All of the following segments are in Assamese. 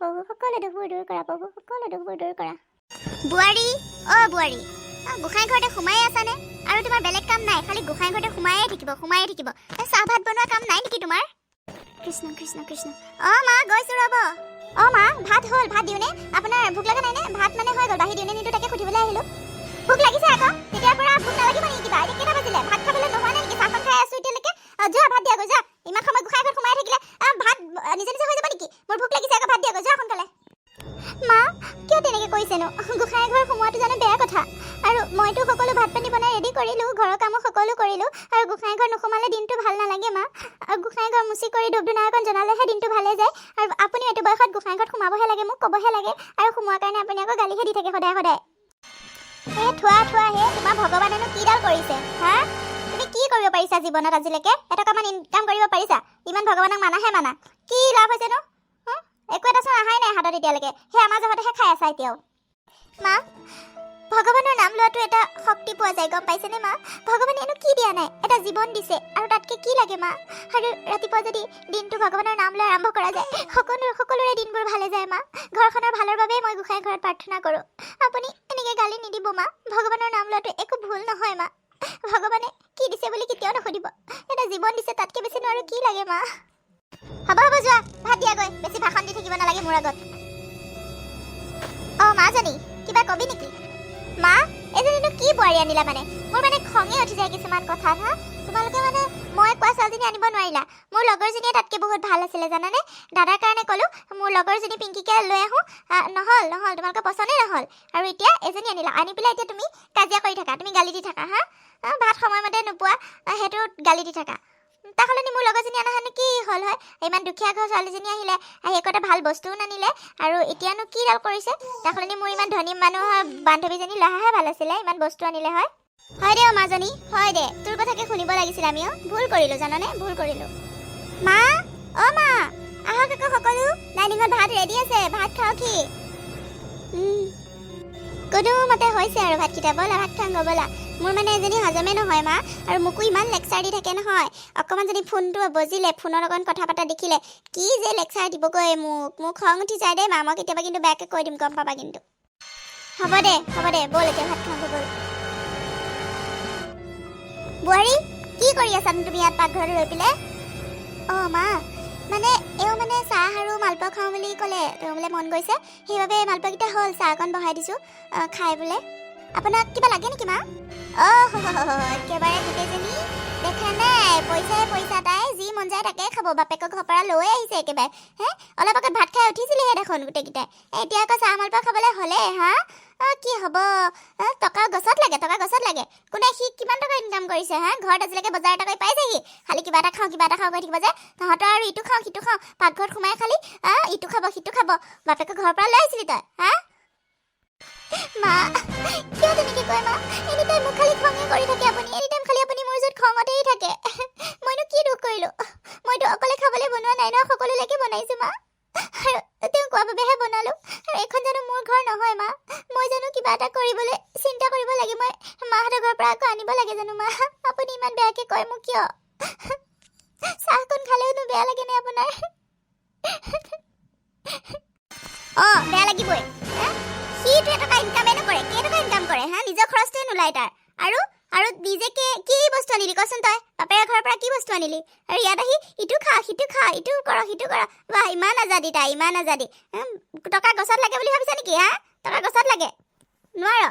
প্ৰভু সকলো দুখবোৰ দূৰ কৰা প্ৰভু সকলো দুখবোৰ দূৰ কৰা। বোৱাৰী অ বোৱাৰী গোসাঁই ঘৰতে সোমাই আছানে? আৰু তোমাৰ বেলেগ কাম নাই খালি গোসাঁই ঘৰতে সোমায়ে থাকিব সোমায়ে থাকিব। চাহ ভাত বনোৱা কাম নাই নেকি তোমাৰ? কৃষ্ণ কৃষ্ণ কৃষ্ণ। অ মা গৈছো ৰ'ব। অ মা ভাত হ'ল ভাত দিওঁনে? আপোনাৰ ভোক লগা নাইনে ভাত মানে হৈ গ'ল বাঢ়ি দিওঁনে নিদিওঁ তাকে সুধিবলৈ আহিলোঁ। ভোক লাগিছে আকৌ তেতিয়াৰ পৰা ভোক নালাগিব নেকি কিবা? এতিয়া কেইটা বাজিলে? ভাত খাবলৈ নোহোৱা নাই নেকি? চাহকণ খাই আছো এতিয়ালৈকে। যোৱা ভাত দিয়াগৈ যোৱা। ইমান সময় গোসাঁই ঘৰত সোমাই থাকিলে ভাত নিজে নিজে হৈ যাব নেকি? মোৰ ভোক লাগিছে আকৌ ভাত দিয়াগৈ যোৱা সোনকালে। মা কিয় তেনেকে কৈছেনো গোসাঁই ঘৰ সোমোৱাটো জানো বেয়া কথা। আৰু মইতো সকলো ভাত পানী বনাই ৰেডি কৰিলোঁ ঘৰৰ কামো সকলো কৰিলোঁ আৰু গোসাঁই ঘৰ নোসোমালে দিনটো ভাল নালাগে মা। আৰু গোসাঁই ঘৰ মুচি কৰি ধূনা অকণ জনালেহে দিনটো ভালে যায়। আৰু আপুনি এইটো বয়সত গোসাঁই ঘৰত সোমাবহে লাগে মোক ক'বহে লাগে আৰু সোমোৱাৰ কাৰণে আপুনি আকৌ গালিহে দি থাকে সদায় সদায়। হে থোৱা থোৱা হে তোমাৰ ভগৱানেনো কিডাল কৰিছে হা? তুমি কি কৰিব পাৰিছা জীৱনত আজিলৈকে? এটকামান ইনকাম কৰিব পাৰিছা? ইমান ভগৱানক মানাহে মানা। কি লাভ হৈছেনো? একো এটাচোন অহাই নাই হাতত এতিয়ালৈকে। সেই আমাৰ জহতেহে খাই আছা এতিয়াও। মা ভগৱানৰ নাম লোৱাটো এটা শক্তি পোৱা যায় গম পাইছেনে মা? ভগৱানে এনো কি দিয়া নাই? এটা জীৱন দিছে। আৰু তাতকে কি লাগে মা? আৰু ৰাতিপুৱা যদি দিনটো ভগৱানৰ নাম লৈ আৰম্ভ কৰা যায় সকলো সকলোৰে দিনবোৰ ভালে যায় মা। ঘৰখনৰ ভালৰ বাবেই মই গোসাঁই ঘৰত প্ৰাৰ্থনা কৰোঁ। আপুনি এনেকৈ গালি নিদিব মা। ভগৱানৰ নাম লোৱাটো একো ভুল নহয় মা। ভগৱানে কি দিছে বুলি কেতিয়াও নুসুধিব। এটা জীৱন দিছে তাতকে বেছি নোৱাৰো কি লাগে মা? হ'ব হ'ব যোৱা। ভাত দিয়াগৈ বেছি ভাষণ দি থাকিব নালাগে মোৰ আগত। অঁ মাজনী কিবা কবি নেকি? মা এজনীনো কি বোৱাৰী আনিলা মানে? মোৰ মানে খঙে উঠি যায় কিছুমান কথাত হা? তোমালোকে মানে মই কোৱা ছোৱালীজনী আনিব নোৱাৰিলা। মোৰ লগৰজনীয়ে তাতকৈ বহুত ভাল আছিলে জানানে? দাদাৰ কাৰণে ক'লোঁ মোৰ লগৰজনী পিংকিকে লৈ আহোঁ। নহ'ল নহ'ল তোমালোকৰ পচন্দে নহ'ল। আৰু এতিয়া এজনী আনিলা। আনি পেলাই এতিয়া তুমি কাজিয়া কৰি থাকা তুমি গালি দি থাকা হা? ভাত সময়মতে নোপোৱা সেইটো গালি দি থাকা। তাৰ সলনি মোৰ লগৰজনী অনা হেনো কি হ'ল হয়? ইমান দুখীয়া ঘৰ ছোৱালীজনী আহিলে এটা ভাল বস্তুও নানিলে আৰু এতিয়ানো কি ডাল কৰিছে? তাৰ সলনি মোৰ ইমান ধনী মানুহৰ বান্ধৱীজনী লৈ অহাহে ভাল আছিলে ইমান বস্তু আনিলে হয়? হয় দে অ মাজনী হয় দে। তোৰ কথাকে শুনিব লাগিছিল আমিও ভুল কৰিলোঁ জানানে? ভুল কৰিলোঁ। মা অ মা আহক আকৌ সকলো। ডাইনিঙত ভাত ৰেডি আছে ভাত খাওঁ কি? উম, কোনোমতে হৈছে আৰু ভাতকেইটা ব'লা ভাত খাওঁ ব'লা। মোৰ মানে এজনী হজমে নহয় মা। আৰু মোকো ইমান লেকচাৰ দি থাকে নহয়। অকণমান যদি ফোনটো বজিলে ফোনত অকণ কথা পতা দেখিলে কি যে লেকচাৰ দিবগৈ মোক। মোক খং উঠি যায় দেই মা। মই কেতিয়াবা কিন্তু বেয়াকৈ কৈ দিম গম পাবা কিন্তু। হ'ব দে হ'ব দে ব'ল এতিয়া ভাত খাওঁ ব'ল। বোৱাৰী কি কৰি আছানো তুমি ইয়াত পাকঘৰত ৰৈ পেলাই অঁ মা। মানে এওঁ মানে চাহ আৰু মালপোৱা খাওঁ বুলি ক'লে তেওঁ বোলে মন গৈছে। সেইবাবে মালপোৱাকেইটা হ'ল চাহ অকণ বহাই দিছোঁ খাই বোলে। আপোনাক কিবা লাগে নেকি মা? অ' একেবাৰে গোটেইজনী দেখা নাই পইচাই পইচা তাই যি মন যায় তাকে খাব। বাপেকৰ ঘৰৰ পৰা লৈ আহিছে একেবাৰে। হে অলপ আগত ভাত খাই উঠিছিলেহে দেখোন গোটেইকেইটাই। এতিয়া আকৌ চাহ মালপোৱা খাবলৈ হ'লে হা? অ' কি হ'ব? টকা গছত লাগে টকা গছত লাগে। কোনে সি কিমান টকা ইনকাম কৰিছে হা? ঘৰত আজিলৈকে বজাৰ এটা কৰি পাইছেহি। খালি কিবা এটা খাওঁ কিবা এটা খাওঁ কৰি থাকিব যে। তহঁতৰ আৰু ইটো খাওঁ সিটো খাওঁ। পাকঘৰত সোমাই খালি আহ, ইটো খাব সিটো খাব। বাপেকৰ ঘৰৰ পৰা লৈ আহিছিলি তই হা? মা কিয় তেনেকে কয় মা? এনি টাইম মোক কৰি থাকে আপুনি এনি টাইম খালি আপুনি মোৰ ওচৰত খঙতেই থাকে। মইনো কি দুখ কৰিলোঁ? মইতো অকলে খাবলৈ বনোৱা নাই ন সকলোলৈকে বনাইছোঁ মা। আৰু তেওঁ কোৱা বাবেহে বনালোঁ। আৰু এইখন জানো মোৰ ঘৰ নহয় মা। মই জানো কিবা এটা কৰিবলৈ চিন্তা কৰিব লাগে। মই মাহঁতৰ ঘৰৰ পৰা আকৌ আনিব লাগে জানো মা। আপুনি ইমান বেয়াকৈ কয় মোক কিয়? চাহকণ খালেওনো বেয়া লাগেনে আপোনাৰ? অঁ বেয়া লাগিবই। হা? সিটো এটকা ইনকামে নকৰে কেইটকা ইনকাম কৰে হা? নিজৰ খৰচটোৱে নোলায় তাৰ। আৰু আৰু নিজে কে কি বস্তু আনিলি? কচোন তই বাপেৰৰ ঘৰৰ পৰা কি বস্তু আনিলি? আৰু ইয়াত আহি ইটো খা সিটো খা ইটো কৰ সিটো কৰ বাহ ইমান আজাদী তাই ইমান আজাদী। টকা গছত লাগে বুলি ভাবিছা নেকি হা? টকা গছত লাগে। নোৱাৰ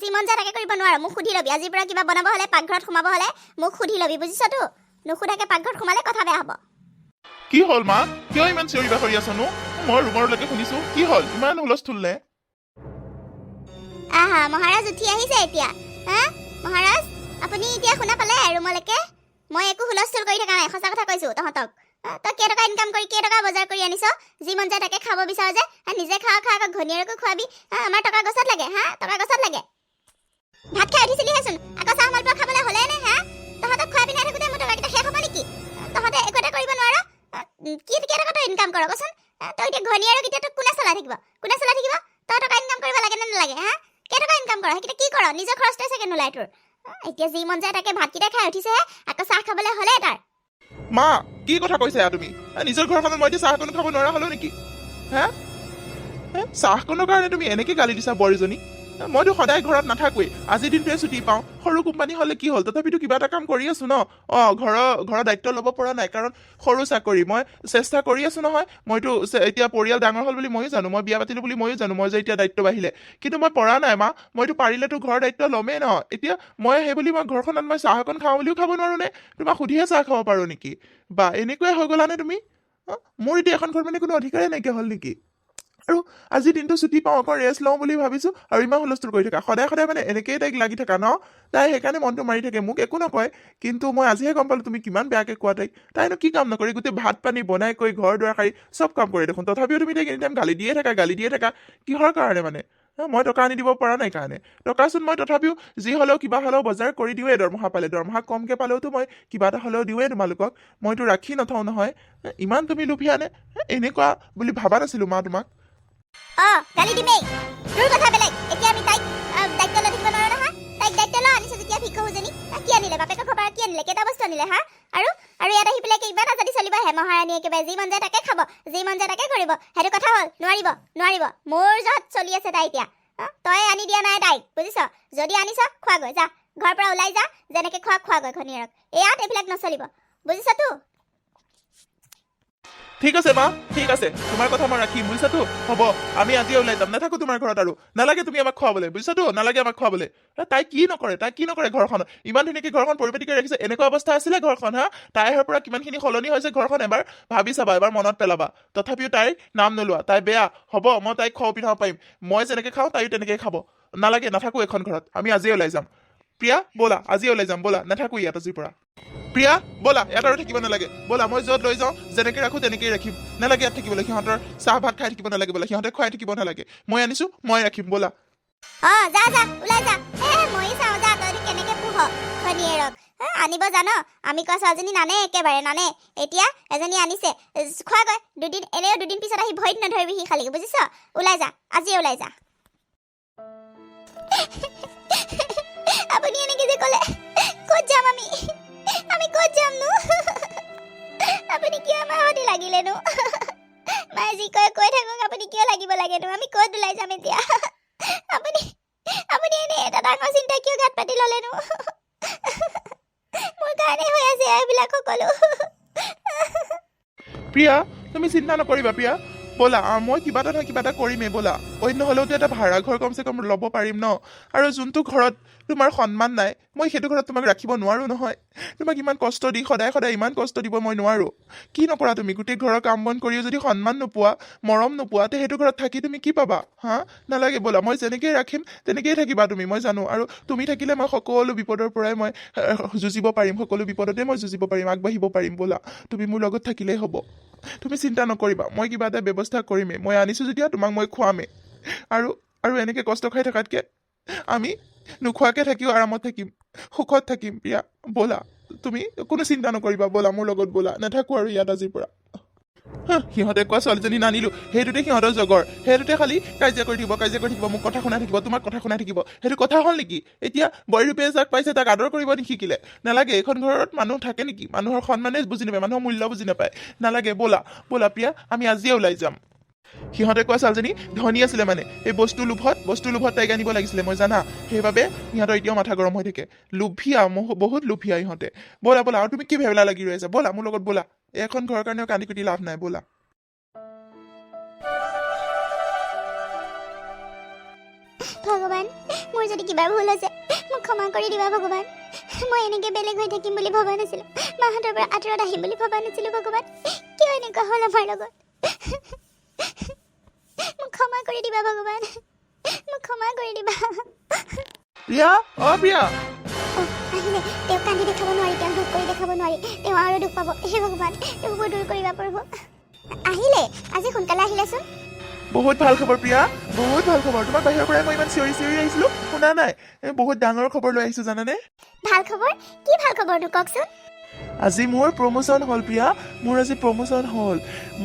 যি মন যায় তাকে কৰিব নোৱাৰ মোক সুধি ল'বি। আজিৰ পৰা কিবা বনাব হ'লে পাকঘৰত সোমাব হ'লে মোক সুধি ল'বি বুজিছতো নুসুধাকে পাকঘৰত সোমালে কথা বেয়া হ'ব। কি হ'ল মা? কিয় ইমান চিঞৰি বাখৰি আছনো মই ৰুমৰলৈকে শুনিছো। কি হ'ল? ইমান হুলস্থুল নে? আহা মহাৰাজ উঠি আহিছে এতিয়া হা? মহাৰাজ আপুনি এতিয়া শুনা পালে? ৰুমলৈকে? মই একো হুলস্থুল কৰি থকা নাই সঁচা কথা কৈছো তহঁতক। তই কেইটকা ইনকাম কৰি কেইটকা বজাৰ কৰি আনিছ? যি মন যায় তাকে খাব বিচাৰ যে নিজে খাওঁ আকৌ ঘনীয়েৰকো খুৱাবি। আমাৰ টকা গছত লাগে। মন যায় তাকে ভাতকেইটা খাই উঠিছেহে আকৌ চাহ খাবলৈ হ'লে তাৰ। মা কি কথা কৈছা তুমি? নিজৰ ঘৰখনত মই চাহ অকণো খাব নোৱাৰা হ'লো নেকি? হে, চাহকণৰ কাৰণে তুমি এনেকে গালি দিছা বোৱাৰীজনী? মইতো সদায় ঘৰত নাথাকোৱেই। আজিৰ দিনটোৱে ছুটি পাওঁ। সৰু কোম্পানী হ'লে কি হ'ল? তথাপিতো কিবা এটা কাম কৰি আছো ন? অঁ ঘৰৰ ঘৰৰ দায়িত্ব ল'ব পৰা নাই কাৰণ সৰু চাকৰি। মই চেষ্টা কৰি আছো নহয়। মইতো এতিয়া পৰিয়াল ডাঙৰ হ'ল বুলি ময়ো জানো। মই বিয়া পাতিলো বুলি ময়ো জানো। মই যে এতিয়া দায়িত্ব বাঢ়িলে। কিন্তু মই পৰা নাই মা। মইতো পাৰিলেতো ঘৰৰ দায়িত্ব ল'মেই ন এতিয়া মই সেই বুলি মই ঘৰখনত মই চাহ অকণ খাওঁ বুলিও খাব নোৱাৰো নে? তোমাক সুধিহে চাহ খাব পাৰোঁ নেকি? বা এনেকুৱাই হৈ গ'লানে তুমি? মোৰ এতিয়া এখন ঘৰত মানে কোনো অধিকাৰেই নাইকিয়া হ'ল নেকি? আৰু আজি দিনটো ছুটি পাওঁ আকৌ ৰেষ্ট লওঁ বুলি ভাবিছোঁ আৰু ইমান হুলস্থুল কৰি থাকা। সদায় সদায় মানে এনেকেই তাইক লাগি থাকা ন? তাই সেইকাৰণে মনটো মাৰি থাকে। মোক একো নকয় কিন্তু মই আজিহে গম পালোঁ তুমি কিমান বেয়াকৈ কোৱা তাইক। তাইনো কি কাম নকৰি? গোটেই ভাত পানী বনাই কৰি ঘৰ দুৱাৰ সাৰি চব কাম কৰে দেখোন। তথাপিও তুমি তাইক এনি টাইম গালি দিয়ে থাকা গালি দিয়ে থাকা কিহৰ কাৰণে মানে? মই টকা আনি দিব পৰা নাই কাৰণে। টকাচোন মই তথাপিও যি হ'লেও কিবা হ'লেও বজাৰ কৰি দিওঁৱেই দৰমহা পালে। দৰমহা কমকৈ পালেওতো মই কিবা এটা হ'লেও দিওঁৱেই তোমালোকক। মইতো ৰাখি নথওঁ নহয়। ইমান তুমি লোভিয়ানে? এনেকুৱা বুলি ভাবা নাছিলোঁ মা তোমাক। অ গালি দিমেই। তোৰ কথা বেলেগ এতিয়া আমি তাইক দায়িত্ব লৈ থাকিব নোৱাৰো নহয়। তাইক দায়িত্ব লওঁ আনিছে যেতিয়া ভিক্ষুজনী কি আনিলে? বাপেকৰ খবৰ কি আনিলে? কেইটা বস্তু আনিলে হা? আৰু আৰু ইয়াত আহি পেলাই ইমান আজাদি চলিব হে মহাৰাণী একেবাৰে যি মন যায় তাকে খাব যি মন যায় তাকে কৰিব। সেইটো কথা হ'ল নোৱাৰিব নোৱাৰিব। মোৰ য'ত চলি আছে তাই এতিয়া। তই আনি দিয়া নাই তাইক বুজিছ? যদি আনিছ খোৱাগৈ যা। ঘৰৰ পৰা ওলাই যা যেনেকে খোৱা খোৱাগৈ ঘনীয়েৰক ইয়াত এইবিলাক নচলিব। বুজিছতো ঠিক আছে মা। ঠিক আছে। তোমাৰ কথা মই ৰাখিম বুজিছাতো হ'ব। আমি আজিয়ে ওলাই যাম। নাথাকো তোমাৰ ঘৰত আৰু। নালাগে তুমি আমাক খুৱাবলৈ বুজিছাতো নালাগে আমাক খুৱাবলৈ। তাই কি নকৰে? তাই কি নকৰে ঘৰখনত ইমান ধুনীয়াকৈ ঘৰখন পৰিপাটি কৰি ৰাখিছে। এনেকুৱা অৱস্থা আছিলে ঘৰখন হা? তাইৰ পৰা কিমানখিনি সলনি হৈছে ঘৰখন এবাৰ ভাবি চাবা এবাৰ মনত পেলাবা। তথাপিও তাইৰ নাম নোলোৱা। তাই বেয়া। হ'ব মই তাইক খোৱা পিন্ধাব পাৰিম। মই যেনেকৈ খাওঁ তাইও তেনেকৈ খাব। নালাগে নাথাকো এখন ঘৰত। আমি আজিয়ে ওলাই যাম। প্ৰিয়া ব'লা আজিয়ে ওলাই যাম ব'লা নাথাকো ইয়াত আজিৰ পৰা। প্ৰিয়া ব'লা ইয়াত আৰু থাকিব নালাগে। ব'লা মই য'ত লৈ যাওঁ যেনেকৈ ৰাখোঁ তেনেকেই ৰাখিম। নালাগে ইয়াত থাকিবলৈ সিহঁতৰ চাহ ভাত খাই থাকিব নালাগে বোলে সিহঁতে খুৱাই থাকিব নালাগে। মই আনিছোঁ মই ৰাখিম ব'লা। আনিব জান আমি কোৱা ছোৱালীজনী নানে একেবাৰে নানে। এতিয়া এজনী আনিছে। খোৱাগৈ দুদিন এনেও দুদিন পিছত আহি ভৰিত নধৰিবি সি খালি বুজিছ? ওলাই যা আজিয়ে ওলাই যা। আপুনি এনেকে যে ক'লে। ক'ত যাম আমি। আমি ক'ত যামনো আপুনি কিয় আমাৰ সৈতে লাগিলেনো মায়ে যি কয় কৈ থাকক, আপুনি কিয় লাগিব লাগেনো আমি ক'ত ওলাই যাম এতিয়া। আপুনি আপুনি এনে এটা ডাঙৰ চিন্তা কিয় গাত পাতি ল'লেনো মোৰ কাৰণে হৈ আছে এইবিলাক সকলো। প্ৰিয়া, তুমি চিন্তা নকৰিবা প্ৰিয়া। ব'লা মই কিবা এটা নহয় কিবা এটা কৰিমেই ব'লা। অন্য হ'লেওতো এটা ভাড়া ঘৰ কমচে কম ল'ব পাৰিম ন? আৰু যোনটো ঘৰত তোমাৰ সন্মান নাই মই সেইটো ঘৰত তোমাক ৰাখিব নোৱাৰোঁ নহয়। তোমাক ইমান কষ্ট দি সদায় সদায় ইমান কষ্ট দিব মই নোৱাৰোঁ। কি নকৰা তুমি? গোটেই ঘৰৰ কাম বন কৰিও যদি সন্মান নোপোৱা মৰম নোপোৱা তে সেইটো ঘৰত থাকি তুমি কি পাবা? হা? নালাগে ব'লা মই যেনেকৈ ৰাখিম তেনেকেই থাকিবা তুমি মই জানো। আৰু তুমি থাকিলে মই সকলো বিপদৰ পৰাই মই যুঁজিব পাৰিম সকলো বিপদতে মই যুঁজিব পাৰিম আগবাঢ়িব পাৰিম ব'লা। তুমি মোৰ লগত থাকিলেই হ'ব। তুমি চিন্তা নকৰিবা মই কিবা এটা ব্যৱস্থা কৰিমেই মই আনিছোঁ যেতিয়া তোমাক মই খুৱামেই আৰু আৰু এনেকৈ কষ্ট খাই থকাতকৈ আমি নোখোৱাকৈ থাকিও আৰামত থাকিম সুখত থাকিম। প্ৰিয়া ব'লা তুমি কোনো চিন্তা নকৰিবা ব'লা মোৰ লগত ব'লা নাথাকোঁ আৰু ইয়াত আজিৰ পৰা। সিহঁতে কোৱা ছোৱালীজনী নানিলোঁ সেইটোতে সিহঁতৰ জগৰ। সেইটোতে খালি কাজিয়া কৰি থাকিব কাজিয়া কৰি থাকিব মোক কথা শুনাই থাকিব তোমাক কথা শুনাই থাকিব। সেইটো কথা হ'ল নেকি? এতিয়া বৈৰূপে যাক পাইছে তাক আদৰ কৰিব নিশিকিলে। নালাগে এইখন ঘৰত মানুহ থাকে নেকি? মানুহৰ সন্মানে বুজি নাপায় মানুহৰ মূল্য বুজি নাপায়। নালাগে ব'লা ব'লা প্ৰিয়া আমি আজিয়ে ওলাই যাম। সিহঁতে কোৱা ছোৱালীজনী ধনী আছিলে মানে। এই বস্তু লোভত বস্তু লোভত তাইক আনিব লাগিছিলে মই জানা। সেইবাবে সিহঁতৰ এতিয়াও মাথা গৰম হৈ থাকে। লোভীয়া বহুত লোভীয়া ইহঁতে। ব'লা ব'লা আৰু তুমি কি ভেবেলা লাগি ৰৈ আছা? ব'লা মোৰ লগত ব'লা। এখন ঘৰৰ কাৰণেও কান্দি কুটি লাভ নাই ব'লা। ভগৱান মোৰ যদি কিবা ভুল হৈছে মোক ক্ষমা কৰি দিবা ভগৱান। মই এনেকৈ বেলেগ হৈ থাকিম বুলি ভবা নাছিলোঁ। মাহঁতৰ পৰা আঁতৰত আহিম বুলি ভবা নাছিলোঁ ভগৱান। কিয় এনেকুৱা হ'ল আমাৰ লগত? দিবা ভগৱান মোক ক্ষমা কৰি দিবা প্ৰিয়া অ প্ৰিয়া আহিলে তেওঁক কান্দি দেখাব নোৱাৰি তেওঁক দুখ কৰি দেখাব নোৱাৰি তেওঁ আৰু দুখ পাব হে ভগৱান তেওঁবোৰ দূৰ কৰিবা প্ৰভু আহিলে আজি সোনকালে আহিলেচোন বহুত ভাল খবৰ প্ৰিয়া বহুত ভাল খবৰ তোমাক বাহিৰৰ পৰাই মই ইমান চিঞৰি চিঞৰি আহিছিলোঁ শুনা নাই বহুত ডাঙৰ খবৰ লৈ আহিছোঁ জানানে ভাল খবৰ কি ভাল খবৰনো কওকচোন আজি মোৰ প্ৰমোশ্যন হ'ল প্ৰিয়া। মোৰ আজি প্ৰমোশ্যন হ'ল।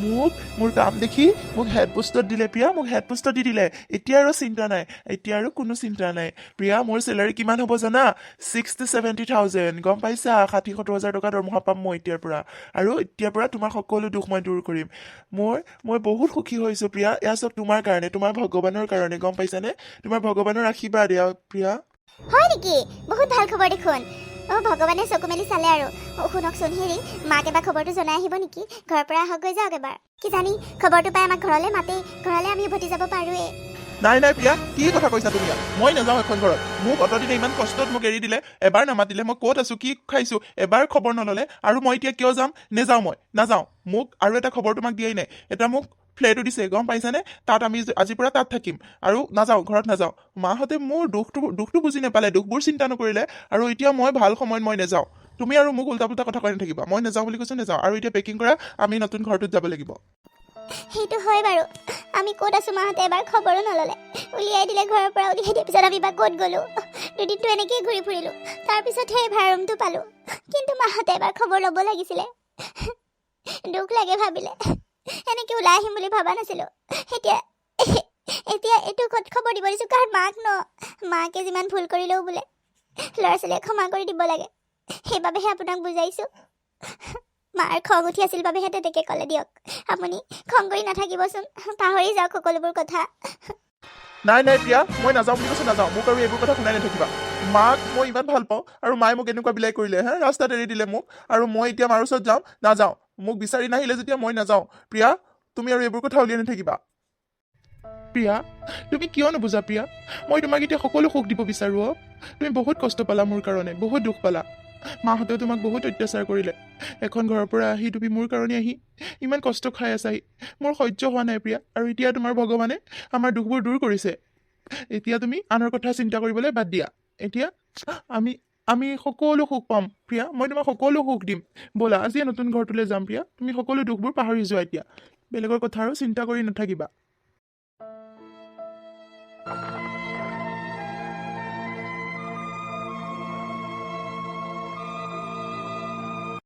মোক মোৰ কাম দেখি মোক হেড পোষ্টত দিলে প্ৰিয়া। মোক হেড পোষ্টত দি দিলে। এতিয়া আৰু চিন্তা নাই। এতিয়া আৰু কোনো চিন্তা নাই। প্ৰিয়া মোৰ চেলাৰী কিমান হ'ব জানা? ছিক্সটি ছেভেণ্টি থাউজেণ্ড গম পাইছা? ষাঠি সত্তৰ হাজাৰ টকা দৰমহা পাম মই এতিয়াৰ পৰা। আৰু এতিয়াৰ পৰা তোমাৰ সকলো দুখ মই দূৰ কৰিম। মই মই বহুত সুখী হৈছোঁ প্ৰিয়া। এয়া চব তোমাৰ কাৰণে তোমাৰ ভগৱানৰ কাৰণে। গম পাইছানে? তোমাৰ ভগৱানৰ আশীৰ্বাদ এয়া প্ৰিয়া। হয় নেকি? বহুত ভাল খবৰ দেখোন। অ ভগৱানে চকু মেলি চালে আৰু। শুনকচোন হেৰি মাক এবাৰ খবৰটো জনাই আহিব নেকি? ঘৰৰ পৰা আহকগৈ যাওক এবাৰ। কি জানি খবৰটো পাই আমাক ঘৰলৈ মাতে ঘৰলৈ আমি উভতি যাব পাৰোৱে নাই নাই প্ৰিয়া কি কথা কৈছা তুমি? মই নাযাওঁ এখন ঘৰত। মোক অতদিনে ইমান কষ্টত মোক এৰি দিলে এবাৰ নামাতিলে মই ক'ত আছো কি খাইছো এবাৰ খবৰ নল'লে আৰু মই এতিয়া কিয় যাম? নেযাওঁ মই নাযাওঁ। মোক আৰু এটা খবৰ তোমাক দিয়াই নাই। এটা মোক ফ্লেটো দিছে গম পাইছানে? তাত আমি আজিৰ পৰা তাত থাকিম। আৰু নাযাওঁ ঘৰত নাযাওঁ। মাহঁতে মোৰ দুখটো দুখটো বুজি নাপালে দুখবোৰ চিন্তা নকৰিলে। আৰু এতিয়া মই ভাল সময়ত মই নাযাওঁ। তুমি আৰু মোক উল্টা পুল্টা কথা কৈ নাথাকিবা। মই নাযাওঁ বুলি কৈছো নাযাওঁ। আৰু এতিয়া পেকিং কৰা আমি নতুন ঘৰটোত যাব লাগিব। সেইটো হয় বাৰু। আমি ক'ত আছো মাহঁতে? এবাৰ খবৰো নল'লে। উলিয়াই দিলে ঘৰৰ পৰা উলিয়াই দিয়াৰ পিছত আমি বা ক'ত গ'লো? দুদিনটো এনেকেই ঘূৰি ফুৰিলোঁ। তাৰপিছতহে ভাড়া ৰুমটো পালোঁ। কিন্তু মাহঁতে এবাৰ খবৰ ল'ব লাগিছিলে। দুখ লাগে ভাবিলে। এনেকে ওলাই আহিম বুলি ভবা নাছিলোঁ। এতিয়া এতিয়া এইটো খবৰ দিব দিছোঁ? কাৰণ মাক ন মাকে যিমান ভুল কৰিলেও বোলে ল'ৰা ছোৱালীয়ে ক্ষমা কৰি দিব লাগে। সেইবাবেহে আপোনাক বুজাইছোঁ। মাৰ খং উঠি আছিল বাবেহে তেনেকৈ ক'লে দিয়ক। আপুনি খং কৰি নাথাকিবচোন। পাহৰি যাওক সকলোবোৰ কথা। নাই নাই প্ৰিয়া মই নাযাওঁ বুলি কৈছে নাযাওঁ। মোক আৰু এইবোৰ কথা শুনাই নাথাকিবা। মাক মই ইমান ভাল পাওঁ আৰু মায়ে মোক এনেকুৱা বিলাই কৰিলে হে? ৰাস্তাত এৰি দিলে মোক। আৰু মই এতিয়া মাৰ ওচৰত যাওঁ নাযাওঁ। মোক বিচাৰি নাহিলে যেতিয়া মই নাযাওঁ। প্ৰিয়া তুমি আৰু এইবোৰ কথা উলিয়াই নাথাকিবা। প্ৰিয়া তুমি কিয় নুবুজা প্ৰিয়া? মই তোমাক এতিয়া সকলো সুখ দিব বিচাৰোঁ তুমি বহুত কষ্ট পালা মোৰ কাৰণে বহুত দুখ পালা। মাহঁতেও তোমাক বহুত অত্যাচাৰ কৰিলে। এখন ঘৰৰ পৰা আহি তুমি মোৰ কাৰণে আহি ইমান কষ্ট খাই আছাহি। মোৰ সহ্য হোৱা নাই প্ৰিয়া আৰু এতিয়া তোমাৰ ভগৱানে আমাৰ দুখবোৰ দূৰ কৰিছে। এতিয়া তুমি আনৰ কথা চিন্তা কৰিবলৈ বাদ দিয়া। এতিয়া আমি আমি সকলো সুখ পাম প্ৰিয়া। মই তোমাক সকলো সুখ দিম। ব'লা আজিয়ে নতুন ঘৰটোলৈ যাম প্ৰিয়া। তুমি সকলো দুখবোৰ পাহৰি যোৱা এতিয়া। বেলেগৰ কথা আৰু চিন্তা কৰি নাথাকিবা।